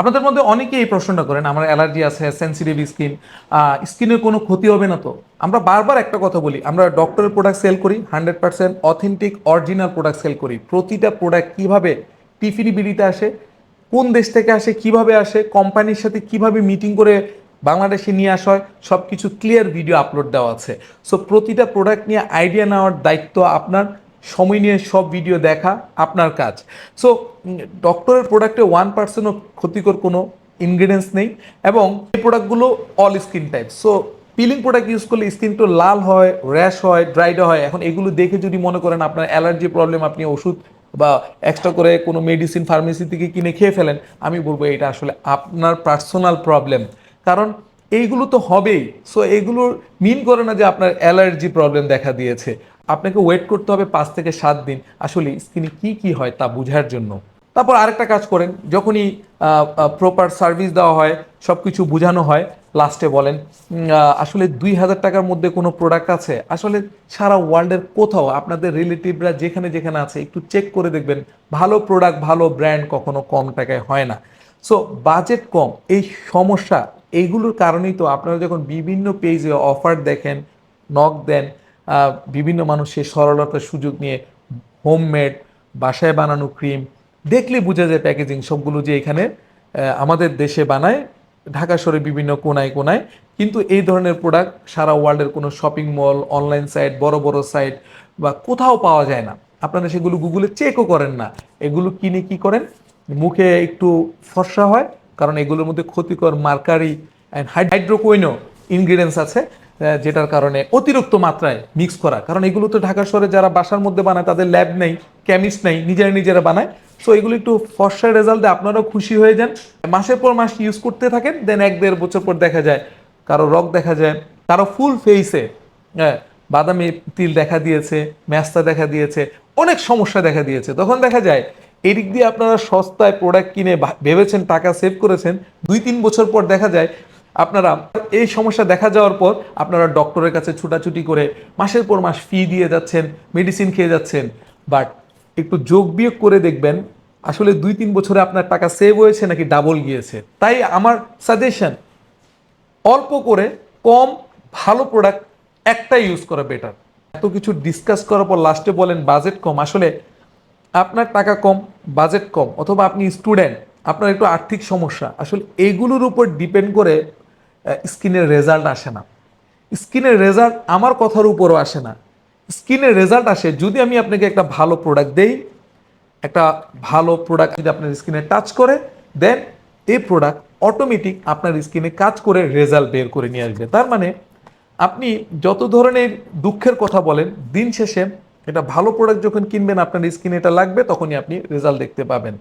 আপনাদের মধ্যে অনেকেই এই প্রশ্নটা করেন, আমার অ্যালার্জি আছে সেন্সিটিভ স্কিন স্কিনের কোনো ক্ষতি হবে না তো? আমরা বারবার একটা কথা বলি, আমরা ডক্টরের প্রোডাক্ট সেল করি hundred percent authentic original product sale করি। প্রতিটা প্রোডাক্ট কীভাবে টিফিনিবিলিতে আসে, কোন দেশ থেকে আসে, কীভাবে আসে কোম্পানির সাথে কীভাবে মিটিং করে বাংলাদেশে নিয়ে আসা হয় সব কিছু ক্লিয়ার ভিডিও আপলোড দেওয়া আছে। সো প্রতিটা প্রোডাক্ট নিয়ে আইডিয়া নেওয়ার দায়িত্ব আপনার সময় নিয়ে সব ভিডিও দেখা আপনার কাজ। সো ডক্টরের প্রোডাক্টে ওয়ান পার্সেন্টও ক্ষতিকর কোনো ইনগ্রিডিয়েন্টস নেই এবং এই প্রোডাক্টগুলো all skin type so peeling product use করলে স্কিন তো লাল হয় র্যাশ হয় ড্রাইডা হয়। এখন এগুলো দেখে যদি মনে করেন আপনার অ্যালার্জি প্রবলেম আপনি ওষুধ বা এক্সট্রা করে কোনো মেডিসিন ফার্মেসি থেকে কিনে খেয়ে ফেলেন, আমি বলব এটা আসলে আপনার পার্সোনাল প্রবলেম কারণ এইগুলো তো হবেই। সো এগুলো মিন করে না যে আপনার অ্যালার্জি প্রবলেম দেখা দিয়েছে। আপনাকে ওয়েট করতে হবে পাঁচ থেকে সাত দিন। আসলে স্কিনে কি কি হয় তা বোঝার জন্য। তারপর আরেকটা কাজ করেন, যখনই প্রপার সার্ভিস দেওয়া হয় সব কিছু বোঝানো হয় লাস্টে বলেন আসলে দুই হাজার টাকার মধ্যে কোনো প্রোডাক্ট আছে? আসলে সারা ওয়ার্ল্ডের কোথাও আপনাদের রিলেটিভরা যেখানে যেখানে আছে, একটু চেক করে দেখবেন, ভালো প্রোডাক্ট ভালো ব্র্যান্ড কখনো কম টাকায় হয় না। সো বাজেট কম, এই সমস্যা, এইগুলোর কারণেই তো আপনারা যখন বিভিন্ন পেজে অফার দেখেন নক দেন বিভিন্ন মানুষের সরলতার সুযোগ নিয়ে হোমমেড বাসায় বানানো ক্রিম দেখলে বোঝা যায় প্যাকেজিং সবগুলো যে এখানে আমাদের দেশে বানায়, ঢাকা শহরে বিভিন্ন কোনায় কোনায়। কিন্তু এই ধরনের প্রোডাক্ট সারা ওয়ার্ল্ডের কোনো শপিং মল অনলাইন সাইট বড় বড় সাইট বা কোথাও পাওয়া যায় না। আপনারা সেগুলো গুগলে চেকও করেন না। এগুলো কিনে কি করেন? মুখে একটু ফর্সা হয়, কারণ এগুলোর মধ্যে ক্ষতিকর মার্কারি অ্যান্ড হাইড্রোকোইনো ইনগ্রিডিয়েন্টস আছে। যেটার কারণে অতিরিক্ত মাত্রায় মিক্স করা। কারণ এগুলো তো ঢাকা শহরে যারা বাসার মধ্যে বানায়, তাদের ল্যাব নেই কেমিস্ট নেই নিজেরা নিজেরা বানায়। সো এগুলো একটু ফর্সা রেজাল্ট আপনারাও খুশি হয়ে যান। মাসের পর মাস ইউজ করতে থাকেন দেন এক দেড় বছর পর দেখা যায়, কারও রক দেখা যায়, কারও ফুল ফেসে হ্যাঁ বাদামি তিল দেখা দিয়েছে ম্যাস্তা দেখা দিয়েছে, অনেক সমস্যা দেখা দিয়েছে। তখন দেখা যায়, এদিক দিয়ে আপনারা সস্তায় প্রোডাক্ট কিনে ভেবেছেন, টাকা সেভ করেছেন, দুই তিন বছর পর দেখা যায় আপনারা এই সমস্যা দেখা যাওয়ার পর আপনারা ডক্টরের কাছে ছুটাছুটি করে মাসের পর মাস ফি দিয়ে যাচ্ছেন মেডিসিন খেয়ে যাচ্ছেন। বাট একটু যোগ বিয়োগ করে দেখবেন, আসলে দুই তিন বছরে আপনার টাকা সেভ হয়েছে নাকি ডাবল গিয়েছে। তাই আমার সাজেশন অল্প করে কম ভালো প্রোডাক্ট একটাই ইউজ করা বেটার এত কিছু ডিসকাস করার পর লাস্টে বলেন বাজেট কম। আসলে আপনার টাকা কম বাজেট কম। অথবা আপনি স্টুডেন্ট আপনার একটু আর্থিক সমস্যা। আসলে এগুলোর উপর ডিপেন্ড করে স্কিনের রেজাল্ট আসে না। স্কিনের রেজাল্ট আমার কথার উপরও আসে না। স্কিনের রেজাল্ট আসে যদি আমি আপনাকে একটা ভালো প্রোডাক্ট দেই, একটা ভালো প্রোডাক্ট যদি আপনার স্কিনে টাচ করে দেন এই প্রোডাক্ট অটোমেটিক আপনার স্কিনে কাজ করে রেজাল্ট বের করে নিয়ে আসবে। তার মানে আপনি যত ধরনের দুঃখের কথা বলেন, দিন শেষে এটা ভালো প্রোডাক্ট যখন কিনবেন, আপনার স্কিনে এটা লাগবে, তখনই আপনি রেজাল্ট দেখতে পাবেন।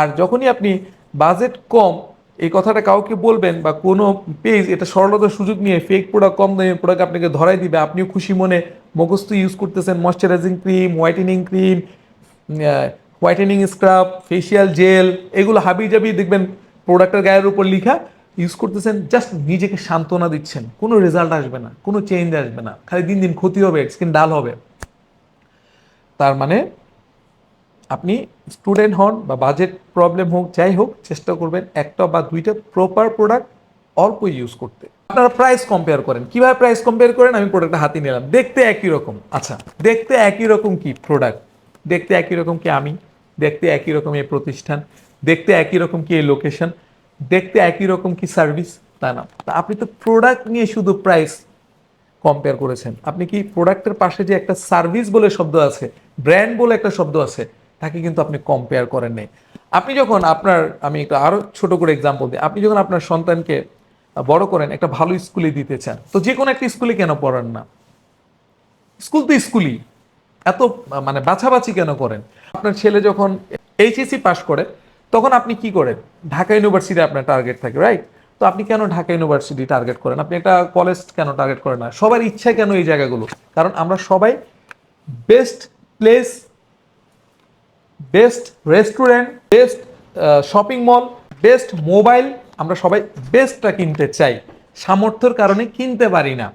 আর যখনই আপনি বাজেট কম এই কথাটা কাউকে বলবেন বা কোনো পেজ এটা সরলতার সুযোগ নিয়ে ফেক প্রোডাক্ট কম দামে প্রোডাক্ট আপনাকে ধরাই দিবে, আপনিও খুশি মনে মুখস্থ ইউজ করতেছেন moisturising cream whitening cream whitening scrub facial gel এগুলো হাবি জাবি দেখবেন প্রোডাক্টের গায়ের উপর লিখা ইউজ করতেছেন জাস্ট নিজেকে সান্ত্বনা দিচ্ছেন। কোনো রেজাল্ট আসবে না, কোনো চেঞ্জ আসবে না। খালি দিন দিন ক্ষতি হবে স্কিন ডাল হবে। তার মানে আপনি স্টুডেন্ট হন বা বাজেট প্রবলেম হোক, যাই হোক, চেষ্টা করবেন একটা বা দুইটা প্রপার প্রোডাক্ট অল্প ইউজ করতে। আপনারা প্রাইস কম্পেয়ার করেন। কীভাবে প্রাইস কম্পেয়ার করেন? আমি প্রোডাক্টটা হাতে নিলাম। দেখতে একই রকম। আচ্ছা দেখতে একই রকম কি প্রোডাক্ট দেখতে একই রকম কি আমি? দেখতে একই রকম এই প্রতিষ্ঠান? দেখতে একই রকম কি এই লোকেশন দেখতে একই রকম কি সার্ভিস তা না। তা আপনি তো প্রোডাক্ট নিয়ে শুধু প্রাইস কম্পেয়ার করেছেন। আপনি কি প্রোডাক্টের পাশে যে একটা সার্ভিস বলে শব্দ আছে ব্র্যান্ড বলে একটা শব্দ আছে তাকে কিন্তু আপনি কম্পেয়ার করেন নাই। আপনি যখন আপনার, আমি একটু আরও ছোট করে এক্সাম্পল দিই, আপনি যখন আপনার সন্তানকে বড় করেন, একটা ভালো স্কুলে দিতে চান, তো যে কোনো একটা স্কুলে কেন পড়ান না? স্কুল তো স্কুলই এত মানে বাছাবাছি কেন করেন? আপনার ছেলে যখন এইচএসসি পাশ করে, তখন আপনি কি করেন? ঢাকা ইউনিভার্সিটি আপনার টার্গেট থাকে রাইট তো আপনি কেন ঢাকা ইউনিভার্সিটি টার্গেট করেন? আপনি একটা কলেজ কেন টার্গেট করেন না? সবার ইচ্ছা কেন এই জায়গাগুলো? কারণ আমরা সবাই best place best restaurant, best shopping mall, best mobile, আমরা সবাই বেস্টটা কিনতে চাই। সামর্থ্যের কারণে কিনতে পারি না।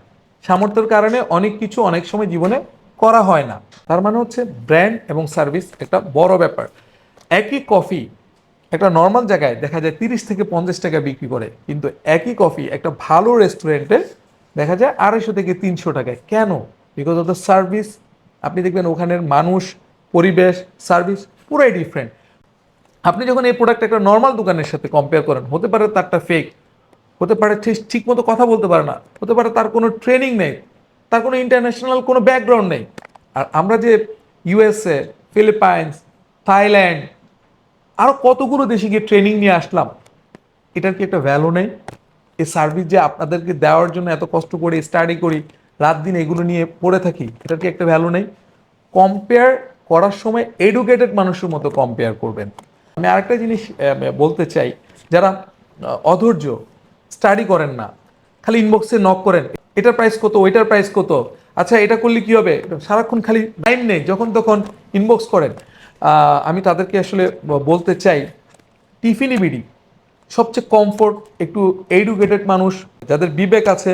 সামর্থ্যের কারণে অনেক কিছু অনেক সময় জীবনে করা হয় না। তার মানে হচ্ছে ব্র্যান্ড এবং সার্ভিস একটা বড় ব্যাপার। একই কফি একটা নর্মাল জায়গায় দেখা যায় তিরিশ থেকে পঞ্চাশ টাকা বিক্রি করে, কিন্তু একই কফি একটা ভালো রেস্টুরেন্টে দেখা যায় আড়াইশো থেকে তিনশো টাকায়। কেন? বিকজ অফ দ্য সার্ভিস আপনি দেখবেন ওখানের মানুষ, পরিবেশ সার্ভিস পুরাই ডিফারেন্ট আপনি যখন এই প্রোডাক্ট একটা নর্মাল দোকানের সাথে কম্পেয়ার করেন, হতে পারে তারটা ফেক হতে পারে ঠিক মতো কথা বলতে পারে না, হতে পারে তার কোনো ট্রেনিং নেই, তার কোনো ইন্টারন্যাশনাল কোনো ব্যাকগ্রাউন্ড নেই। আর আমরা যে ইউএসএ ফিলিপাইন্স থাইল্যান্ড আরও কতগুলো দেশে গিয়ে ট্রেনিং নিয়ে আসলাম, এটার কি একটা ভ্যালু নেই? এই সার্ভিস যে আপনাদেরকে দেওয়ার জন্য এত কষ্ট করে স্টাডি করি, রাত দিন এগুলো নিয়ে পড়ে থাকি, এটার কি একটা ভ্যালু নেই? কম্পেয়ার করার সময় এডুকেটেড মানুষের মতো কম্পেয়ার করবেন। আমি আরেকটা জিনিস বলতে চাই, যারা অধৈর্য স্টাডি করেন না, খালি ইনবক্সে নক করেন, এটার প্রাইস কত? ওইটার প্রাইস কত? আচ্ছা এটা করলে কি হবে? সারাক্ষণ খালি টাইম নেই, যখন তখন ইনবক্স করেন। আমি তাদেরকে আসলে বলতে চাই, টিফিনি বিডি। সবচেয়ে কমফোর্ট একটু এডুকেটেড মানুষ, যাদের বিবেক আছে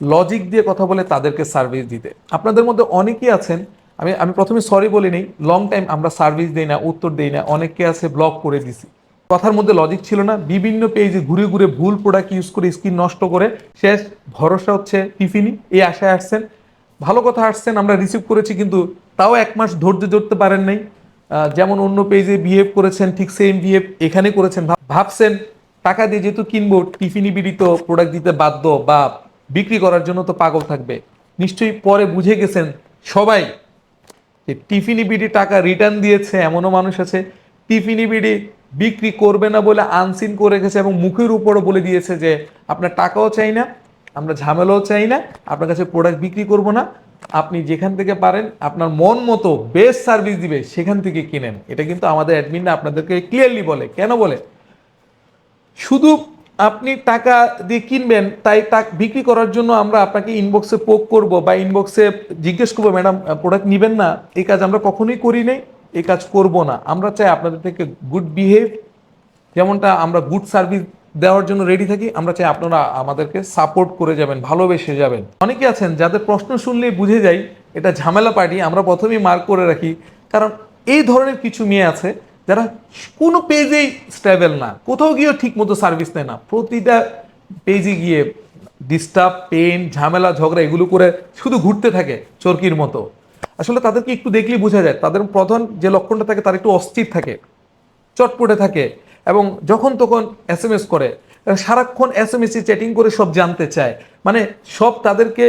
লজিক দিয়ে কথা বলে তাদেরকে সার্ভিস দিতে। আপনাদের মধ্যে অনেকেই আছেন আমি আমি প্রথমে সরি বলি নেই। লং টাইম আমরা সার্ভিস দিই না, উত্তর দিই না, অনেককে আছে ব্লক করে দিছি। কথার মধ্যে লজিক ছিল না, বিভিন্ন পেজে ঘুরে ঘুরে ভুল প্রোডাক্ট ইউজ করে স্কিন নষ্ট করে, শেষ ভরসা হচ্ছে টিফিনি এই আশায় আসছেন। ভালো কথা আসছেন, আমরা রিসিভ করেছি, কিন্তু তাও এক মাস ধৈর্য ধরতে পারেন নাই। যেমন অন্য পেজে বিহেভ করেছেন, ঠিক সেম বিহেভ এখানে করেছেন। ভাবছেন, টাকা দিয়ে যেহেতু কিনবো টিফিনি বিড়ি তো প্রোডাক্ট দিতে বাধ্য বা বিক্রি করার জন্য তো পাগল থাকবে। নিশ্চয়ই পরে বুঝে গেছেন সবাই যে টিফিনি বিডি টাকা রিটার্ন দিয়েছে, এমনও মানুষ আছে। টিফিনি বিডি বিক্রি করবে না বলে আনসিন করে রেখেছে এবং মুখের উপরও বলে দিয়েছে যে, আপনার টাকাও চাই না, আমরা ঝামেলাও চাই না, আপনার কাছে প্রোডাক্ট বিক্রি করব না। আপনি যেখান থেকে পারেন, আপনার মন মতো বেস্ট সার্ভিস দিবে, সেখান থেকে কিনেন। এটা কিন্তু আমাদের অ্যাডমিন আপনাদেরকে ক্লিয়ারলি বলে। কেন বলে? শুধু আপনি টাকা দিয়ে কিনবেন, তাই টাকা বিক্রি করার জন্য আমরা আপনাকে ইনবক্সে পোক করব বা ইনবক্সে জিজ্ঞেস করব ম্যাডাম প্রোডাক্ট নেবেন না? এই কাজ আমরা কখনোই করি নাই এই কাজ করব না। আমরা চাই আপনাদের থেকে গুড বিহেভ যেমনটা আমরা গুড সার্ভিস দেওয়ার জন্য রেডি থাকি, আমরা চাই আপনারা আমাদেরকে সাপোর্ট করে যাবেন, ভালোবেসে যাবেন। অনেকে আছেন যাদের প্রশ্ন শুনলেই বুঝে যাই এটা ঝামেলা পার্টি, আমরা প্রথমেই মার্ক করে রাখি। কারণ এই ধরনের কিছু মেয়ে আছে যারা কোনো পেজেই স্টেবল না, কোথাও গিয়েও ঠিক মতো সার্ভিস নেয় না, প্রতিটা পেজে গিয়ে ডিস্টার্ব পেন ঝামেলা, ঝগড়া এগুলো করে শুধু ঘুরতে থাকে চরকির মতো। আসলে তাদেরকে একটু দেখলেই বোঝা যায়, তাদের প্রধান যে লক্ষণটা থাকে তার একটু অস্থির থাকে, চটপটে থাকে এবং যখন তখন এস এম এস করে সারাক্ষণ এস এম এসে চ্যাটিং করে সব জানতে চায়। মানে সব তাদেরকে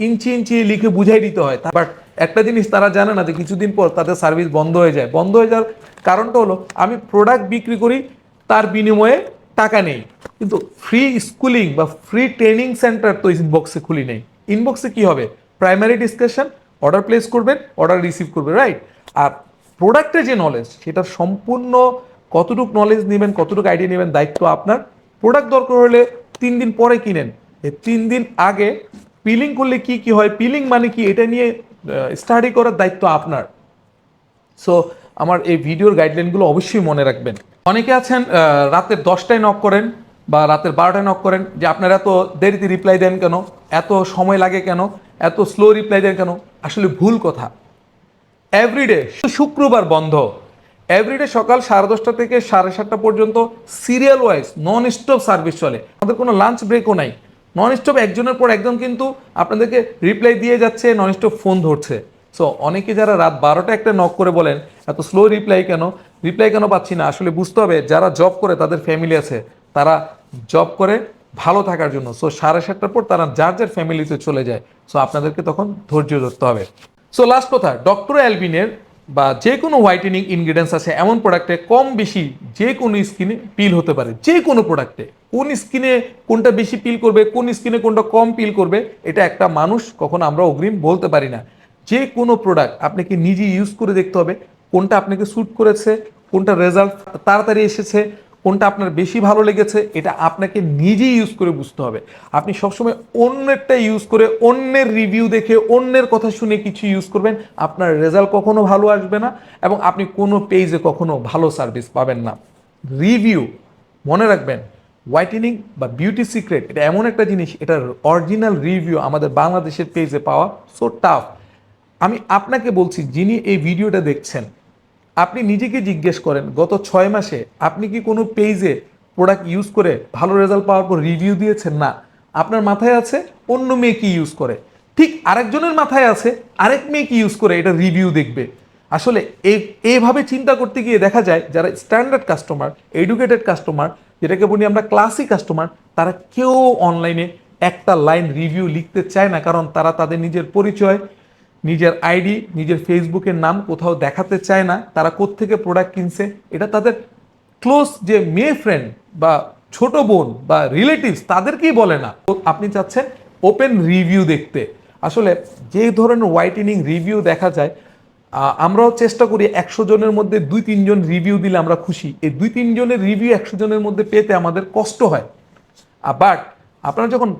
ইঞ্চি ইঞ্চি লিখে বুঝাই দিতে হয়। বাট একটা জিনিস তারা জানে না যে কিছুদিন পর তাদের সার্ভিস বন্ধ হয়ে যায়। বন্ধ হয়ে যাওয়ার কারণটা হলো, আমি প্রোডাক্ট বিক্রি করি, তার বিনিময়ে টাকা নেই। কিন্তু ফ্রি স্কুলিং বা ফ্রি ট্রেনিং সেন্টার তো ইনবক্সে খুলি নেই। ইনবক্সে কি হবে? প্রাইমারি ডিসকাশন অর্ডার প্লেস করবেন অর্ডার রিসিভ করবেন রাইট আর প্রোডাক্টের যে নলেজ সেটার সম্পূর্ণ কতটুকু নলেজ নেবেন, কতটুকু আইডিয়া নেবেন, দায়িত্ব আপনার। প্রোডাক্ট দরকার হলে তিন দিন পরে কিনেন। তিন দিন আগে পিলিং করলে কি কি হয়? পিলিং মানে কি? এটা নিয়ে স্টাডি করার দায়িত্ব আপনার। সো আমার এই ভিডিওর গাইডলাইনগুলো অবশ্যই মনে রাখবেন। অনেকে আছেন রাতের দশটায় নক করেন বা রাতের বারোটায় নক করেন যে আপনারা এত দেরিতে রিপ্লাই দেন কেন? এত সময় লাগে কেন? এত স্লো রিপ্লাই দেন কেন? আসলে ভুল কথা। এভরিডে শুক্রবার বন্ধ। এভরিডে সকাল সাড়ে দশটা থেকে সাড়ে সাতটা পর্যন্ত serial wise non stop service চলে। আমাদের কোনো লাঞ্চ ব্রেকও নাই। নন স্টপ একজনের পর একজন কিন্তু আপনাদেরকে রিপ্লাই দিয়ে যাচ্ছে নন স্টপ ফোন ধরছে। সো অনেকে যারা রাত বারোটা একটা নক করে বলেন, এত স্লো রিপ্লাই কেন? রিপ্লাই কেন পাচ্ছি না? আসলে বুঝতে হবে, যারা জব করে তাদের ফ্যামিলি আছে। তারা জব করে ভালো থাকার জন্য। সো সাড়ে সাতটার পর তারা যার যার ফ্যামিলিতে চলে যায়। সো আপনাদেরকে তখন ধৈর্য ধরতে হবে। সো লাস্ট কথা ডক্টর অ্যালবিনের বা যে কোনো হোয়াইটেনিং ইনগ্রিডিয়েন্টস আছে এমন প্রোডাক্টে কম বেশি যে কোনো স্কিনে পিল হতে পারে। যে কোনো প্রোডাক্টে কোন স্কিনে কোনটা বেশি পিল করবে, কোন স্কিনে কোনটা কম পিল করবে, এটা একটা মানুষ কখনো আমরা অগ্রিম বলতে পারি না। যে কোনো প্রোডাক্ট আপনাকে নিজে ইউজ করে দেখতে হবে, কোনটা আপনাকে স্যুট করেছে, কোনটা রেজাল্ট তাড়াতাড়ি এসেছে, কোনটা আপনার বেশি ভালো লেগেছে, এটা আপনাকে নিজেই ইউজ করে বুঝতে হবে। আপনি সবসময় অন্যেরটা ইউজ করে অন্যের রিভিউ দেখে, অন্যের কথা শুনে কিছু ইউজ করবেন, আপনার রেজাল্ট কখনো ভালো আসবে না এবং আপনি কোনো পেজে কখনো ভালো সার্ভিস পাবেন না। রিভিউ মনে রাখবেন হোয়াইটেনিং বা বিউটি সিক্রেট এটা এমন একটা জিনিস, এটার অরিজিনাল রিভিউ আমাদের বাংলাদেশের পেজে পাওয়া সো টাফ আমি আপনাকে বলছি, যিনি এই ভিডিওটা দেখছেন, আপনি নিজেকে জিজ্ঞেস করেন, গত ছয় মাসে আপনি কি কোনো পেজে প্রোডাক্ট ইউজ করে ভালো রেজাল্ট পাওয়ার পর রিভিউ দিয়েছেন? না। আপনার মাথায় আছে, অন্য মেয়ে কি ইউজ করে? ঠিক আরেকজনের মাথায় আছে, আরেক মেয়ে কি ইউজ করে? এটা রিভিউ দেখবে। আসলে এই এইভাবে চিন্তা করতে গিয়ে দেখা যায়, যারা স্ট্যান্ডার্ড কাস্টমার এডুকেটেড কাস্টমার যেটাকে বলি আমরা ক্লাসিক কাস্টমার তারা কেউ অনলাইনে একটা লাইন রিভিউ লিখতে চায় না, কারণ তারা তাদের নিজের পরিচয় নিজের আইডি, নিজের ফেসবুকের নাম কোথাও দেখাতে চায় না, তারা কোত্থেকে প্রোডাক্ট কিনছে, এটা তাদের ক্লোজ যে মেয়ে ফ্রেন্ড বা ছোট বোন বা রিলেটিভস তাদেরকেই বলে না। আপনি চাচ্ছেন ওপেন রিভিউ দেখতে। আসলে যে ধরনের হোয়াইটেনিং রিভিউ দেখা যায় আমরাও চেষ্টা করি একশো জনের মধ্যে দুই তিনজন রিভিউ দিলে আমরা খুশি। এই দুই তিনজনের রিভিউ একশো জনের মধ্যে পেতে আমাদের কষ্ট হয়। বাট আপনারা যখন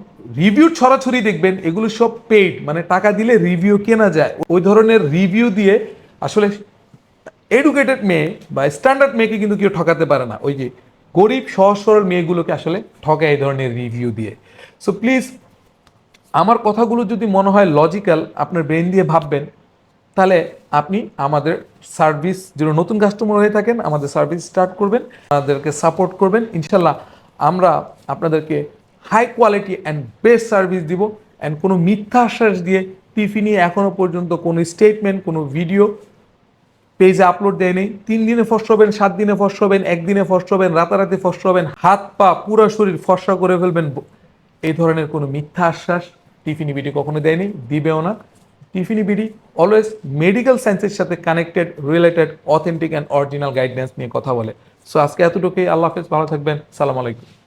রিভিউ ছড়াছড়ি দেখবেন, এগুলো সব পেইড মানে টাকা দিলে রিভিউ কেনা যায়। ওই ধরনের রিভিউ দিয়ে আসলে এডুকেটেড মেয়ে বা স্ট্যান্ডার্ড মেয়েকে কিন্তু কেউ ঠকাতে পারে না। ওই যে গরিব সহজ সরল মেয়েগুলোকে আসলে ঠকায় এই ধরনের রিভিউ দিয়ে। সো প্লিজ আমার কথাগুলো যদি মনে হয় লজিক্যাল আপনার ব্রেন দিয়ে ভাববেন, তাহলে আপনি আমাদের সার্ভিস যেন নতুন কাস্টমার হয়ে থাকেন, আমাদের সার্ভিস স্টার্ট করবেন, আমাদেরকে সাপোর্ট করবেন। ইনশাল্লাহ আমরা আপনাদেরকে high quality and best service দিব। অ্যান্ড কোনো মিথ্যা আশ্বাস দিয়ে টিফি নিয়ে এখনও পর্যন্ত কোনো স্টেটমেন্ট কোনো ভিডিও পেজে আপলোড দেয় নেই তিন দিনে ফসল হবেন, সাত দিনে ফসল হবেন, একদিনে ফসল হবেন, রাতারাতি ফসল হবেন, হাত পা পুরো শরীর ফসা করে ফেলবেন। এই ধরনের কোনো মিথ্যা আশ্বাস টিফিনি বিডি কখনো দেয়নি, দিবেও না। টিফিনি বিডি অলওয়েজ মেডিকেল সায়েন্সের সাথে connected related authentic and original guidelines নিয়ে কথা বলে। সো আজকে এতটুকুই, আল্লাহ হাফেজ, ভালো থাকবেন, সালাম আলাইকুম।